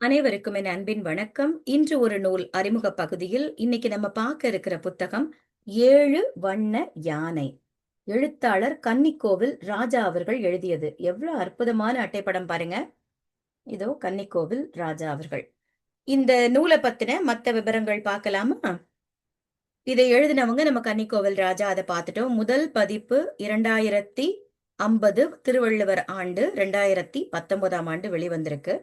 அனைவருக்கும் என் அன்பின் வணக்கம். இன்று ஒரு நூல் அறிமுக பகுதியில் இன்னைக்கு நம்ம பார்க்க இருக்கிற புத்தகம் ஏழு வண்ண யானை. எழுத்தாளர் கன்னிக்கோவில் ராஜா அவர்கள் எழுதியது. எவ்வளவு அற்புதமான அட்டைப்படம் பாருங்க. இதோ கன்னிக்கோவில் ராஜா அவர்கள். இந்த நூலை பத்தின மத்த விவரங்கள் பார்க்கலாமா? இதை எழுதினவங்க நம்ம கன்னிக்கோவில் ராஜா அதை பார்த்துட்டோம். முதல் பதிப்பு இரண்டாயிரத்தி ஐம்பது திருவள்ளுவர் ஆண்டு ரெண்டாயிரத்தி பத்தொன்பதாம் ஆண்டு வெளிவந்திருக்கு.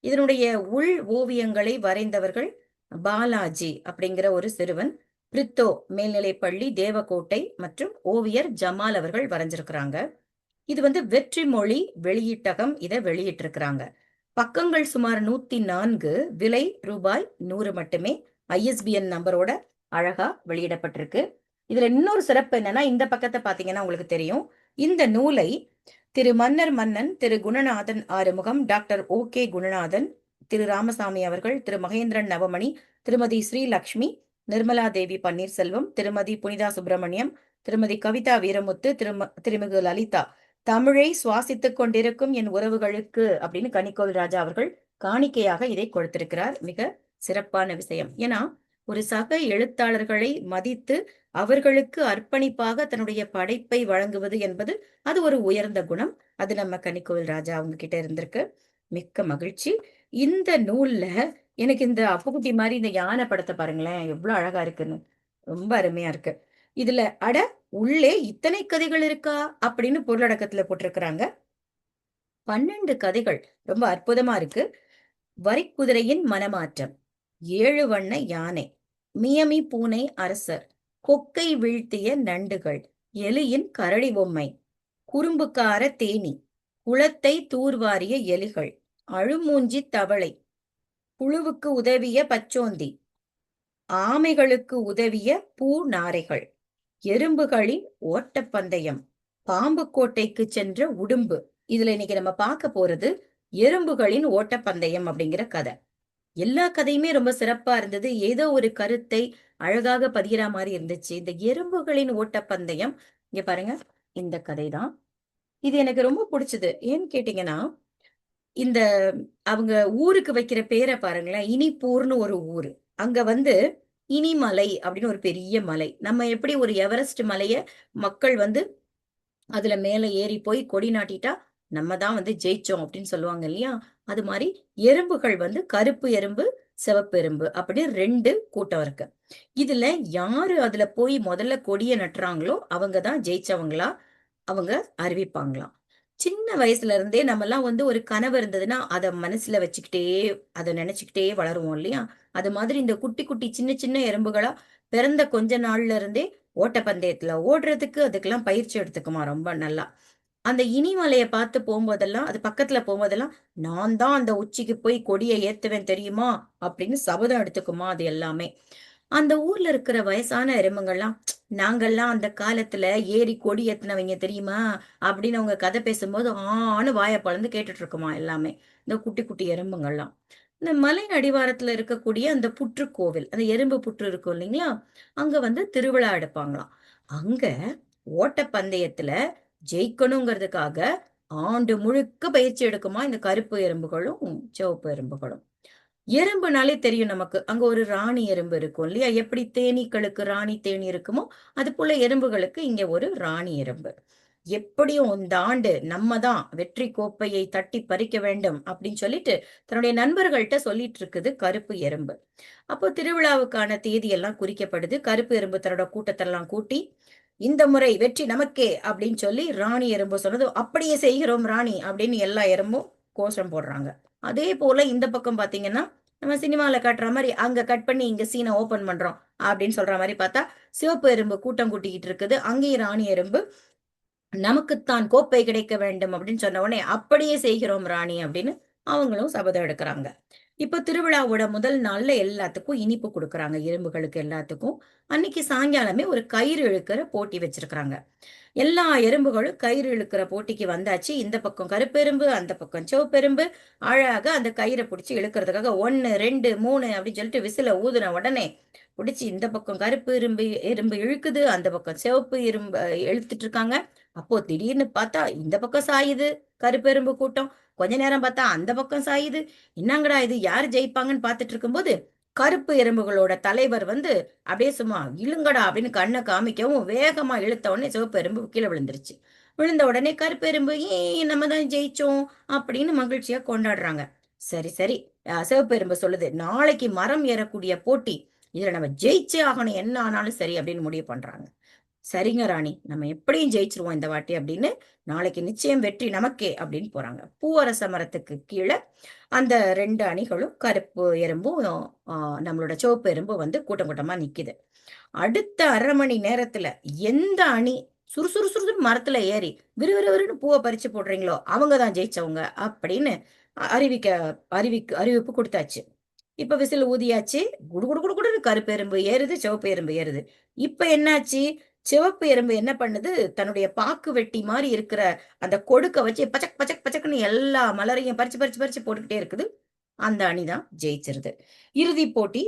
இதனுடைய உள் ஓவியங்களை வரைந்தவர்கள் பாலாஜி அப்படிங்கிற ஒரு சிறுவன் பிரித்தோ மேல்நிலைப்பள்ளி தேவக்கோட்டை மற்றும் ஓவியர் ஜமால் அவர்கள் வரைஞ்சிருக்கிறாங்க. இது வந்து வெற்றி மொழி வெளியீட்டகம் இதை வெளியிட்டிருக்கிறாங்க. பக்கங்கள் சுமார் நூத்தி நான்கு விலை ரூபாய் நூறு மட்டுமே ஐஎஸ்பிஎன் நம்பரோட அழகா வெளியிடப்பட்டிருக்கு. இதுல இன்னொரு சிறப்பு என்னன்னா இந்த பக்கத்தை பாத்தீங்கன்னா உங்களுக்கு தெரியும். இந்த நூலை Thiru Mannar Mannan Thiru Gunanathan Arumugam doctor O K Gunanathan Thiru Ramasamy அவர்கள் திரு மகேந்திரன் நவமணி திருமதி ஸ்ரீலக்ஷ்மி நிர்மலா தேவி பன்னீர்செல்வம் திருமதி புனிதா சுப்பிரமணியம் திருமதி கவிதா வீரமுத்து திரும திருமிகு லலிதா. தமிழை சுவாசித்துக் கொண்டிருக்கும் என் உறவுகளுக்கு அப்படின்னு கனிக்கோவில் ராஜா அவர்கள் காணிக்கையாக இதை கொடுத்திருக்கிறார். மிக சிறப்பான விஷயம். ஏன்னா ஒரு சக எழுத்தாளர்களை மதித்து அவர்களுக்கு அர்ப்பணிப்பாக தன்னுடைய படைப்பை வழங்குவது என்பது அது ஒரு உயர்ந்த குணம். அது நம்ம கனிக்கோவில் ராஜா அவங்க கிட்ட இருந்திருக்கு. மிக்க மகிழ்ச்சி. இந்த நூல்ல எனக்கு இந்த அப்புக்குட்டி மாதிரி இந்த யானை படத்தை பாருங்களேன். எவ்வளவு அழகா இருக்குன்னு. ரொம்ப அருமையா இருக்கு. இதுல அட உள்ளே இத்தனை கதைகள் இருக்கா? அப்படின்னு பொருளடக்கத்துல போட்டிருக்கிறாங்க. பன்னெண்டு கதைகள். ரொம்ப அற்புதமா இருக்கு. வரிக்குதிரையின் மனமாற்றம். ஏழு வண்ண யானை. மியமி பூனை அரசர். கொக்கை வீழ்த்திய நண்டுகள். எலியின் கரடி பொம்மை. குறும்புக்கார தேனி. குளத்தை தூர்வாரிய எலிகள். அழுமூஞ்சி தவளை. புழுவுக்கு உதவிய பச்சோந்தி. ஆமைகளுக்கு உதவிய பூ நாரைகள் எறும்புகளின் ஓட்டப்பந்தயம். பாம்பு கோட்டைக்கு சென்ற உடும்பு. இதுல இன்னைக்கு நம்ம பார்க்க போறது எறும்புகளின் ஓட்டப்பந்தயம் அப்படிங்கிற கதை. எல்லா கதையுமே ரொம்ப சிறப்பா இருந்தது. ஏதோ ஒரு கருத்தை அழகாக பதிகிற மாதிரி இருந்துச்சு. இந்த எறும்புகளின் ஓட்டப்பந்தயம் இங்க பாருங்க இந்த கதை தான் இது எனக்கு ரொம்ப பிடிச்சது. ஏன்னு கேட்டீங்கன்னா இந்த அவங்க ஊருக்கு வைக்கிற பேரை பாருங்களேன் இனிப்பூர்னு ஒரு ஊர். அங்க வந்து இனிமலை அப்படின்னு ஒரு பெரிய மலை. நம்ம எப்படி ஒரு எவரெஸ்ட் மலைய மக்கள் வந்து அதுல மேல ஏறி போய் கொடி நாட்டிட்டா நம்ம தான் வந்து ஜெயிச்சோம் அப்படின்னு சொல்லுவாங்க இல்லையா? அது மாதிரி எறும்புகள் வந்து கருப்பு எறும்பு சிவப்பு எறும்பு அப்படி ரெண்டு கூட்டம் இருக்கு. இதுல யாரு அதுல போய் முதல்ல கொடிய நட்டுறாங்களோ அவங்க தான் ஜெயிச்சவங்களா அவங்க அறிவிப்பாங்களாம். சின்ன வயசுல இருந்தே நம்ம எல்லாம் வந்து ஒரு கனவு இருந்ததுன்னா அதை மனசுல வச்சுக்கிட்டே அதை நினைச்சுக்கிட்டே வளருவோம் இல்லையா? அது மாதிரி இந்த குட்டி குட்டி சின்ன சின்ன எறும்புகளா பிறந்த கொஞ்ச நாள்ல இருந்தே ஓட்டப்பந்தயத்துல ஓடுறதுக்கு அதுக்கெல்லாம் பயிற்சி எடுத்துக்குமா ரொம்ப நல்லா. அந்த இனிமலையை பார்த்து போகும்போதெல்லாம் அது பக்கத்துல போகும்போதெல்லாம் நான் தான் அந்த உச்சிக்கு போய் கொடியை ஏத்துவேன் தெரியுமா? அப்படின்னு சபதம் எடுத்துக்குமா அது எல்லாமே. அந்த ஊர்ல இருக்கிற வயசான எறும்புங்கள்லாம் நாங்கெல்லாம் அந்த காலத்துல ஏறி கொடி ஏத்தினவங்க தெரியுமா? அப்படின்னு அவங்க கதை பேசும்போது ஆன்னு வாயை பழந்து கேட்டுட்டு இருக்குமா எல்லாமே. இந்த குட்டி குட்டி எறும்புங்கள்லாம் இந்த மலை அடிவாரத்துல இருக்கக்கூடிய அந்த புற்று கோவில் அந்த எறும்பு புற்று இருக்கும் இல்லைங்களா? அங்க வந்து திருவிழா எடுப்பாங்களாம். அங்க ஓட்டப்பந்தயத்துல ஜெயிக்கணுங்கிறதுக்காக ஆண்டு முழுக்க பயிற்சி எடுக்குமா? இந்த கருப்பு எறும்புகளும் சிவப்பு எறும்புகளும். எறும்புனாலே தெரியும் நமக்கு. அங்க ஒரு ராணி எறும்பு இருக்கும் இல்லையா? எப்படி தேனீக்களுக்கு ராணி தேனி இருக்குமோ அது போல எறும்புகளுக்கு இங்க ஒரு ராணி எறும்பு. எப்படியும் இந்த ஆண்டு நம்ம தான் வெற்றி கோப்பையை தட்டி பறிக்க வேண்டும் அப்படின்னு சொல்லிட்டு தன்னுடைய நண்பர்கள்ட்ட சொல்லிட்டு இருக்குது கருப்பு எறும்பு. அப்போ திருவிழாவுக்கான தேதி எல்லாம் குறிக்கப்படுது. கருப்பு எறும்பு தன்னோட கூட்டத்தெல்லாம் கூட்டி இந்த முறை வெற்றி நமக்கே அப்படின்னு சொல்லி ராணி எறும்பு சொன்னது. அப்படியே செய்கிறோம் ராணி அப்படின்னு எல்லா எறும்பும் கோஷம் போடுறாங்க. அதே போல இந்த பக்கம் பாத்தீங்கன்னா நம்ம சினிமால காட்டுற மாதிரி அங்க கட் பண்ணி இங்க சீனை ஓபன் பண்றோம் அப்படின்னு சொல்ற மாதிரி பார்த்தா சிவப்பு எறும்பு கூட்டம் கூட்டிக்கிட்டு இருக்குது. அங்கேயும் ராணி எறும்பு நமக்குத்தான் கோப்பை கிடைக்க வேண்டும் அப்படின்னு சொன்ன உடனே அப்படியே செய்கிறோம் ராணி அப்படின்னு அவங்களும் சபதம் எடுக்கிறாங்க. இப்போ திருவிழாவோட முதல் நாள்ல எல்லாத்துக்கும் இனிப்பு கொடுக்குறாங்க எறும்புகளுக்கு எல்லாத்துக்கும். அன்னைக்கு சாயங்காலமே ஒரு கயிறு இழுக்கிற போட்டி வச்சிருக்கிறாங்க. எல்லா எறும்புகளும் கயிறு இழுக்கிற போட்டிக்கு வந்தாச்சு. இந்த பக்கம் கருப்பெரும்பு அந்த பக்கம் சிவப்பெரும்பு. அழகாக அந்த கயிறை பிடிச்சி இழுக்கிறதுக்காக ஒன்னு ரெண்டு மூணு அப்படின்னு சொல்லிட்டு விசில ஊதுன உடனே பிடிச்சி இந்த பக்கம் கருப்பு எறும்பு எறும்பு இழுக்குது. அந்த பக்கம் சிவப்பு எறும்பு இழுத்துட்டு இருக்காங்க. அப்போ திடீர்னு பார்த்தா இந்த பக்கம் சாயுது கருப்பெரும்பு கூட்டம். கொஞ்ச நேரம் பார்த்தா அந்த பக்கம் சாயுது. என்னங்கடா இது? யார் ஜெயிப்பாங்கன்னு பார்த்துட்டு இருக்கும்போது கருப்பு எறும்புகளோட தலைவர் வந்து அப்படியே சும்மா இழுங்கடா அப்படின்னு கண்ணை காமிக்கவும் வேகமா இழுத்த உடனே சிவப்பு எறும்பு கீழே விழுந்துருச்சு. விழுந்த உடனே கருப்பு எறும்பு ஏ நம்ம தான் ஜெயிச்சோம் அப்படின்னு மகிழ்ச்சியா கொண்டாடுறாங்க. சரி சரி. சிவப்பு எறும்பு சொல்லுது நாளைக்கு மரம் ஏறக்கூடிய போட்டி இதுல நம்ம ஜெயிச்சே ஆகணும் என்ன ஆனாலும் சரி அப்படின்னு முடிவு பண்றாங்க. சரிங்க ராணி நம்ம எப்படியும் ஜெயிச்சிருவோம் இந்த வாட்டி அப்படின்னு நாளைக்கு நிச்சயம் வெற்றி நமக்கே அப்படின்னு போறாங்க. பூவரச மரத்துக்கு கீழே அந்த ரெண்டு அணிகளும் கருப்பு எறும்பும் நம்மளோட சிவப்பு எறும்பு வந்து கூட்டம் கூட்டமா நிக்குது. அடுத்த அரை மணி நேரத்துல எந்த அணி சுறுசுறு சுறுசுறு மரத்துல ஏறி விறுவிறுவிறுன்னு பூவை பறிச்சு போடுறீங்களோ அவங்க தான் ஜெயிச்சவங்க அப்படின்னு அறிவிக்க அறிவிக்கு அறிவிப்பு கொடுத்தாச்சு. இப்ப விசில் ஊதியாச்சு குடு குடு குடு குடுன்னு கருப்பெரும்பு ஏறுது சிவப்பு எறும்பு ஏறுது. இப்ப என்னாச்சு? சிவப்பு எறும்பு என்ன பண்ணுது? தன்னுடைய பாக்கு வெட்டி மாதிரி இருக்கிற அந்த கொடுக்க வச்சு பச்சக் பச்சக் பச்சக்குன்னு எல்லா மலரையும் பறிச்சு பறிச்சு பறிச்சு போட்டுக்கிட்டே இருக்குது. அந்த அணிதான் ஜெயிச்சிருது. இறுதி போட்டி.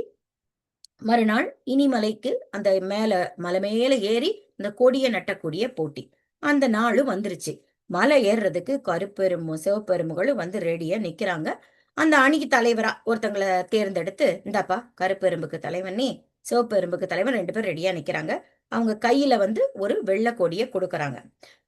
மறுநாள் இனிமலைக்கு அந்த மேல மலை மேல ஏறி இந்த கொடியை நட்டக்கூடிய போட்டி. அந்த நாளும் வந்துருச்சு. மலை ஏறுறதுக்கு கருப்பெரும்பும் சிவப்பெரும்புகளும் வந்து ரெடியா நிக்கிறாங்க. அந்த அணிக்கு தலைவரா ஒருத்தங்களை தேர்ந்தெடுத்து இந்தாப்பா கருப்பெரும்புக்கு தலைவன் நீ சிவப்பெரும்புக்கு தலைவன் ரெண்டு பேரும் ரெடியா நிக்கிறாங்க. அவங்க கையில வந்து ஒரு வெள்ளை கொடியை கொடுக்கறாங்க.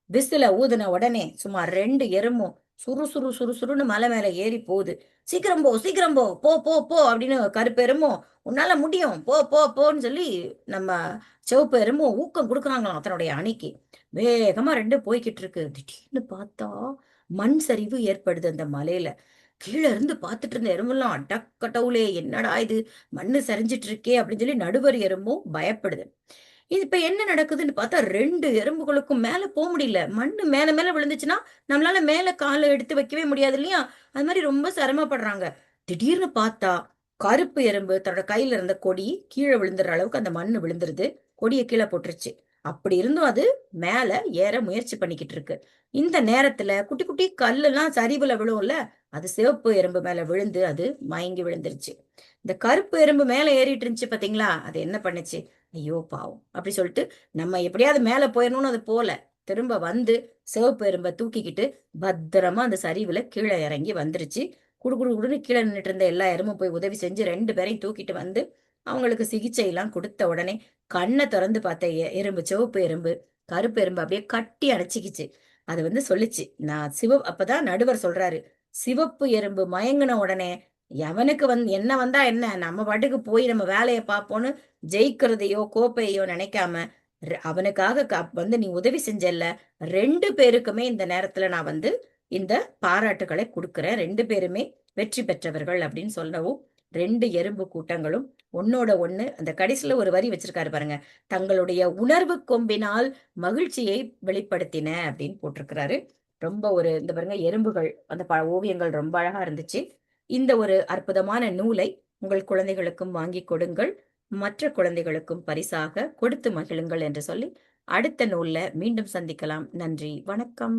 விசில ஊதுன உடனே சுமார் ரெண்டு எறும்பும் சுறு சுறு சுறு சுருன்னு மலை மேல ஏறி போகுது. சீக்கிரம் போ சீக்கிரம் போ போ போ போ அப்படின்னு கருப்பெருமும் உன்னால முடியும். போ போ போன்னு சொல்லி நம்ம சிவப்பு எறும்பும் ஊக்கம் கொடுக்குறாங்களாம் அதனுடைய அணிக்கு. வேகமா ரெண்டு போய்கிட்டு இருக்கு. திடீர்னு பார்த்தா மண் சரிவு ஏற்படுது அந்த மலையில. கீழே இருந்து பார்த்துட்டு இருந்த எறும்பெல்லாம் அடக்கட்டவுலே என்னடா இது? மண்ணு சரிஞ்சிட்டு இருக்கே அப்படின்னு சொல்லி நடுவர் எறும்பும் பயப்படுது. இது இப்ப என்ன நடக்குதுன்னு பார்த்தா ரெண்டு எறும்புகளுக்கும் மேல போக முடியல. மண்ணு மேல மேல விழுந்துச்சுன்னா நம்மளால மேல காலை எடுத்து வைக்கவே முடியாது இல்லையா? அது மாதிரி ரொம்ப சிரமப்படுறாங்க. திடீர்னு பார்த்தா கருப்பு எறும்பு தன்னோட கையில இருந்த கொடி கீழே விழுந்துற அளவுக்கு அந்த மண்ணு விழுந்துருது. கொடியை கீழே போட்டுருச்சு. அப்படி இருந்தும் அது மேல ஏற முயற்சி பண்ணிக்கிட்டு இருக்கு. இந்த நேரத்துல குட்டி குட்டி கல்லெல்லாம் சரிவுல விழும்ல அது சிவப்பு எறும்பு மேல விழுந்து அது மயங்கி விழுந்துருச்சு. இந்த கருப்பு எறும்பு மேல ஏறிட்டு இருந்துச்சு பாத்தீங்களா? அது என்ன பண்ணுச்சு? ஐயோ பாவம். அப்படி சொல்லிட்டு நம்ம எப்படியாவது மேல போயிடணும்னு அது போல. திரும்ப வந்து சிவப்பு எறும்பை தூக்கிக்கிட்டு பத்திரமா அந்த சரிவுல கீழே இறங்கி வந்துருச்சு. குடு குடுன்னு கீழே நின்றுட்டு இருந்த எல்லா எறும்பும் போய் உதவி செஞ்சு ரெண்டு பேரையும் தூக்கிட்டு வந்து அவங்களுக்கு சிகிச்சை எல்லாம் கொடுத்த உடனே கண்ணை திறந்து பார்த்த எறும்பு சிவப்பு எறும்பு கருப்பு எறும்பு அப்படியே கட்டி அடைச்சிக்கிச்சு. அது வந்து சொல்லிச்சு. நான் சிவ அப்பதான் நடுவர் சொல்றாரு. சிவப்பு எறும்பு மயங்கின உடனே எவனுக்கு வந்து என்ன வந்தா என்ன? நம்ம பாட்டுக்கு போய் நம்ம வேலையை பார்ப்போன்னு ஜெயிக்கிறதையோ கோப்பையோ நினைக்காம அவனுக்காக வந்து நீ உதவி செஞ்சல ரெண்டு பேருக்குமே இந்த நேரத்துல நான் வந்து இந்த பாராட்டுகளை கொடுக்குறேன். ரெண்டு பேருமே வெற்றி பெற்றவர்கள் அப்படின்னு சொல்லவும் ரெண்டு எறும்பு கூட்டங்களும் ஒன்னோட ஒண்ணு அந்த கடைசியில ஒரு வரி வச்சிருக்காரு பாருங்க. தங்களுடைய உணர்வு கொம்பினால் மகிழ்ச்சியை வெளிப்படுத்தின அப்படின்னு போட்டிருக்கிறாரு. ரொம்ப ஒரு இந்த பாருங்க எறும்புகள் அந்த ஓவியங்கள் ரொம்ப அழகா இருந்துச்சு. இந்த ஒரு அற்புதமான நூலை உங்கள் குழந்தைகளுக்கும் வாங்கி கொடுங்கள். மற்ற குழந்தைகளுக்கும் பரிசாக கொடுத்து மகிழுங்கள் என்று சொல்லி அடுத்த நூல்ல மீண்டும் சந்திக்கலாம். நன்றி. வணக்கம்.